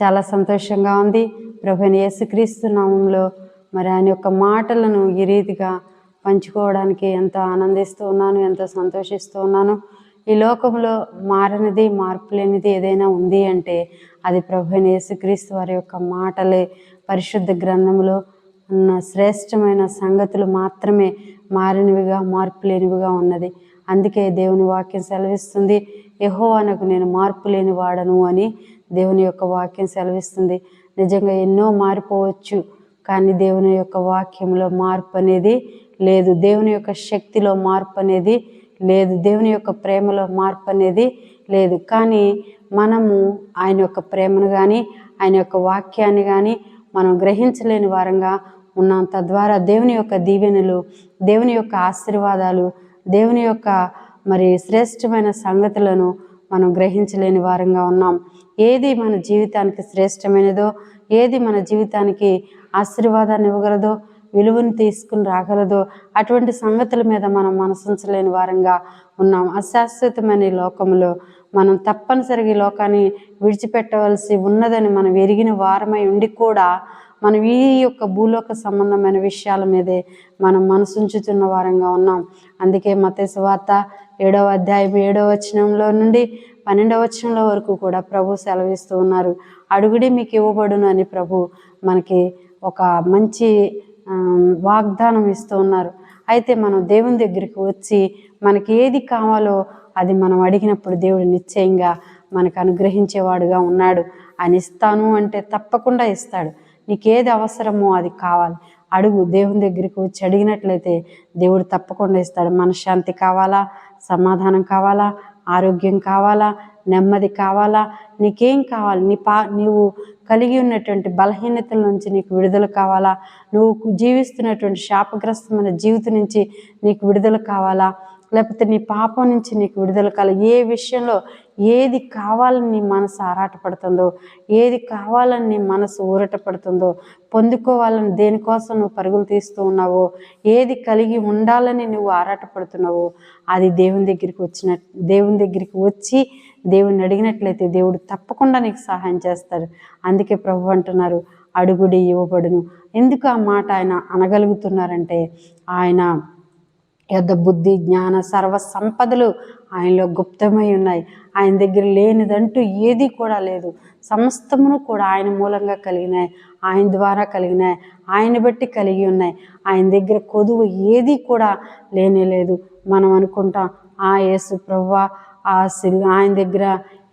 చాలా సంతోషంగా ఉంది. ప్రభుని యేసుక్రీస్తు నామంలో మరి ఆయన యొక్క మాటలను ఈ రీతిగా పంచుకోవడానికి ఎంతో ఆనందిస్తూ ఉన్నాను ఎంతో సంతోషిస్తూ ఉన్నాను. ఈ లోకంలో మారనిది మార్పు లేనిది ఏదైనా ఉంది అంటే అది ప్రభుని యేసుక్రీస్తు వారి యొక్క మాటలే. పరిశుద్ధ గ్రంథంలో ఉన్న శ్రేష్టమైన సంగతులు మాత్రమే మారినవిగా మార్పు లేనివిగా ఉన్నది. అందుకే దేవుని వాక్యం సెలవిస్తుంది యెహోవానకు నేను మార్పు లేని వాడను అని దేవుని యొక్క వాక్యం సెలవిస్తుంది. నిజంగా ఎన్నో మారిపోవచ్చు కానీ దేవుని యొక్క వాక్యంలో మార్పు అనేది లేదు. దేవుని యొక్క శక్తిలో మార్పు అనేది లేదు. దేవుని యొక్క ప్రేమలో మార్పు అనేది లేదు. కానీ మనము ఆయన యొక్క ప్రేమను కానీ ఆయన యొక్క వాక్యాన్ని కానీ మనం గ్రహించలేని వారంగా ఉన్నాం. తద్వారా దేవుని యొక్క దీవెనలు దేవుని యొక్క ఆశీర్వాదాలు దేవుని యొక్క మరి శ్రేష్టమైన సంగతులను మనం గ్రహించలేని వారంగా ఉన్నాం. ఏది మన జీవితానికి శ్రేష్టమైనదో ఏది మన జీవితానికి ఆశీర్వాదాన్ని ఇవ్వగలదో విలువను తీసుకుని రాగలదో అటువంటి సంగతుల మీద మనం మనసుంచలేని వారంగా ఉన్నాం. అశాశ్వతమైన లోకంలో మనం తప్పనిసరిగా ఈ లోకాన్ని విడిచిపెట్టవలసి ఉన్నదని మనం ఎరిగిన వారమై ఉండి కూడా మనం ఈ యొక్క భూలోక సంబంధమైన విషయాల మీదే మనం మనసుంచుతున్న వారంగా ఉన్నాం. అందుకే మతేసు వార్త ఏడవ అధ్యాయం ఏడవ వచనంలో నుండి పన్నెండవ వచనంలో వరకు కూడా ప్రభు సెలవిస్తూ ఉన్నారు. అడుగుడి మీకు ఇవ్వబడును అని ప్రభు మనకి ఒక మంచి వాగ్దానం ఇస్తూ ఉన్నారు. అయితే మనం దేవుని దగ్గరికి వచ్చి మనకి ఏది కావాలో అది మనం అడిగినప్పుడు దేవుడు నిశ్చయంగా మనకు అనుగ్రహించేవాడుగా ఉన్నాడు. ఆయన ఇస్తాను అంటే తప్పకుండా ఇస్తాడు. నీకు ఏది అవసరమో అది కావాలి. అడుగు దేవుని దగ్గరికి వచ్చి అడిగినట్లయితే దేవుడు తప్పకుండా ఇస్తాడు. మనశ్శాంతి కావాలా? సమాధానం కావాలా? ఆరోగ్యం కావాలా? నెమ్మది కావాలా? నీకేం కావాలి? నీ పా నీవు కలిగి ఉన్నటువంటి బలహీనతల నుంచి నీకు విడుదల కావాలా? నువ్వు జీవిస్తున్నటువంటి శాపగ్రస్తమైన జీవితం నుంచి నీకు విడుదల కావాలా? లేకపోతే నీ పాపం నుంచి నీకు విడుదల కావాలి ఏ విషయంలో ఏది కావాలని నీ మనసు ఆరాటపడుతుందో ఏది కావాలని నీ మనసు ఊరట పడుతుందో పొందుకోవాలని దేనికోసం నువ్వు పరుగులు తీస్తూ ఉన్నావో ఏది కలిగి ఉండాలని నువ్వు ఆరాటపడుతున్నావో అది దేవుని దగ్గరికి వచ్చిన దేవుని దగ్గరికి వచ్చి దేవుణ్ణి అడిగినట్లయితే దేవుడు తప్పకుండా నీకు సహాయం చేస్తాడు అందుకే ప్రభు అంటున్నారు అడుగుడి ఇవ్వబడును. ఎందుకు ఆ మాట ఆయన అనగలుగుతున్నారంటే ఆయన పెద్ద బుద్ధి జ్ఞాన సర్వ సంపదలు ఆయనలో గుప్తమై ఉన్నాయి. ఆయన దగ్గర లేనిదంటూ ఏది కూడా లేదు. సమస్తమును కూడా ఆయన మూలంగా కలిగినాయి. ఆయన ద్వారా కలిగినాయి. ఆయన బట్టి కలిగి ఉన్నాయి. ఆయన దగ్గర కొదువు ఏది కూడా లేనే లేదు. మనం అనుకుంటాం ఆ యేసు ప్రవ్వా ఆ సిల్ ఆయన దగ్గర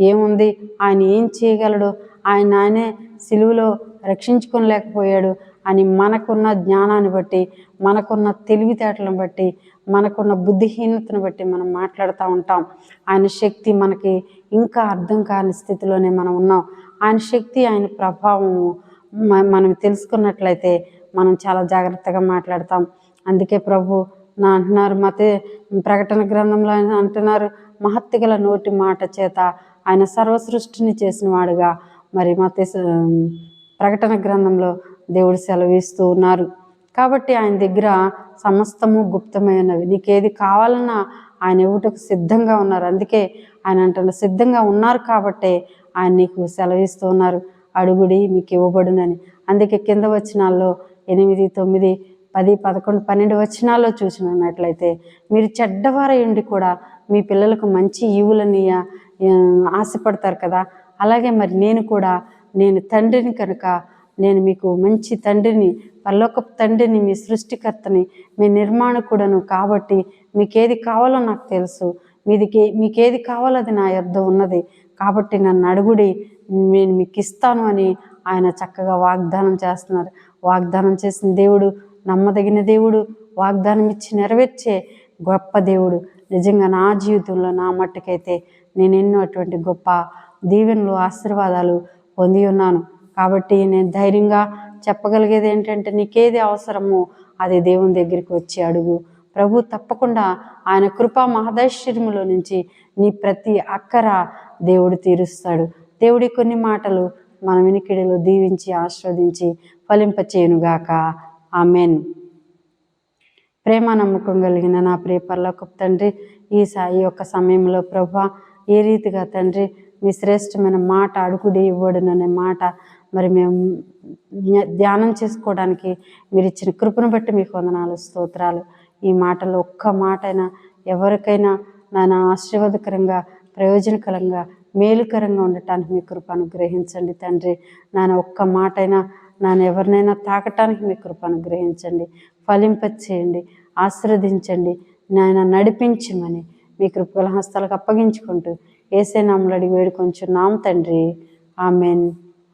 ఏముంది? ఆయన ఏం చేయగలడు? ఆయన ఆయనే సిలువలో రక్షించుకోలేకపోయాడు అని మనకున్న జ్ఞానాన్ని బట్టి మనకున్న తెలివితేటలను బట్టి మనకున్న బుద్ధిహీనతను బట్టి మనం మాట్లాడుతూ ఉంటాం. ఆయన శక్తి మనకి ఇంకా అర్థం కాని స్థితిలోనే మనం ఉన్నాం. ఆయన శక్తి ఆయన ప్రభావము మనం తెలుసుకున్నట్లయితే మనం చాలా జాగ్రత్తగా మాట్లాడతాం. అందుకే ప్రభు నా అంటున్నారు మతే ప్రకటన గ్రంథంలో ఆయన అంటున్నారు మహత్తిగల నోటి మాట చేత ఆయన సర్వసృష్టిని చేసిన వాడుగా మరి మతే ప్రకటన గ్రంథంలో దేవుడు సెలవిస్తూ ఉన్నారు. కాబట్టి ఆయన దగ్గర సమస్తము గుప్తమైనవి నీకేది కావాలన్నా ఆయన ఇవ్వటకు సిద్ధంగా ఉన్నారు. అందుకే ఆయన అంటున్న సిద్ధంగా ఉన్నారు కాబట్టే ఆయన నీకు సెలవిస్తూ ఉన్నారు. అడుగుడి మీకు ఇవ్వబడునని. అందుకే కింద వచనాల్లో ఎనిమిది తొమ్మిది పది పదకొండు పన్నెండు వచనాల్లో చూసినట్లయితే మీరు చెడ్డవారై ఉండి కూడా మీ పిల్లలకు మంచి ఈవులని ఆశపడతారు కదా. అలాగే మరి నేను కూడా నేను తండ్రిని కనుక నేను మీకు మంచి తండ్రిని పరలోకపు తండ్రిని మీ సృష్టికర్తని మీ నిర్మాణకుడను కాబట్టి మీకేది కావాలో నాకు తెలుసు. మీదికి మీకేది కావాలో అది నా యొద్ద ఉన్నది. కాబట్టి నన్ను అడుగుడి నేను మీకు ఇస్తాను అని ఆయన చక్కగా వాగ్దానం చేస్తున్నారు. వాగ్దానం చేసిన దేవుడు నమ్మదగిన దేవుడు వాగ్దానం ఇచ్చి నెరవేర్చే గొప్ప దేవుడు. నిజంగా నా జీవితంలో నా మట్టుకైతే నేను ఎన్నో అటువంటి గొప్ప దీవెనలు ఆశీర్వాదాలు పొంది ఉన్నాను. కాబట్టి నేను ధైర్యంగా చెప్పగలిగేది ఏంటంటే నీకేది అవసరమో అది దేవుని దగ్గరికి వచ్చి అడుగు. ప్రభు తప్పకుండా ఆయన కృపా మహదైశ్వర్యములో నుంచి నీ ప్రతి అక్కర దేవుడు తీరుస్తాడు. దేవుడి కొన్ని మాటలు మన వినికిడిలో దీవించి ఆస్వాదించి ఫలింపచేయునుగాక. ఆమెన్. ప్రేమ నమ్మకం కలిగిన నా ప్రియ పరలోకపు తండ్రి ఈ సాయి ఈ యొక్క సమయంలో ప్రభా ఏ రీతిగా తండ్రి మీ శ్రేష్టమైన మాట అడుగుడి ఇవ్వడుననే మాట మరి మేము ధ్యానం చేసుకోవడానికి మీరు ఇచ్చిన కృపను బట్టి మీకు వందనాలు స్తోత్రాలు. ఈ మాటలు ఒక్క మాట అయినా ఎవరికైనా నాన్న ఆశీర్వాదకరంగా ప్రయోజనకరంగా మేలుకరంగా ఉండటానికి మీ కృప అనుగ్రహించండి తండ్రి. నాన్న ఒక్క మాట అయినా నాన్న ఎవరినైనా తాకటానికి మీ కృప అనుగ్రహించండి. ఫలింపచేయండి ఆశీర్వదించండి నాయన నడిపించమని మీ కృపల హస్తాలకు అప్పగించుకుంటూ ఏసే నామలు అడిగి వేడుకొంచున్నాం తండ్రి. Amen.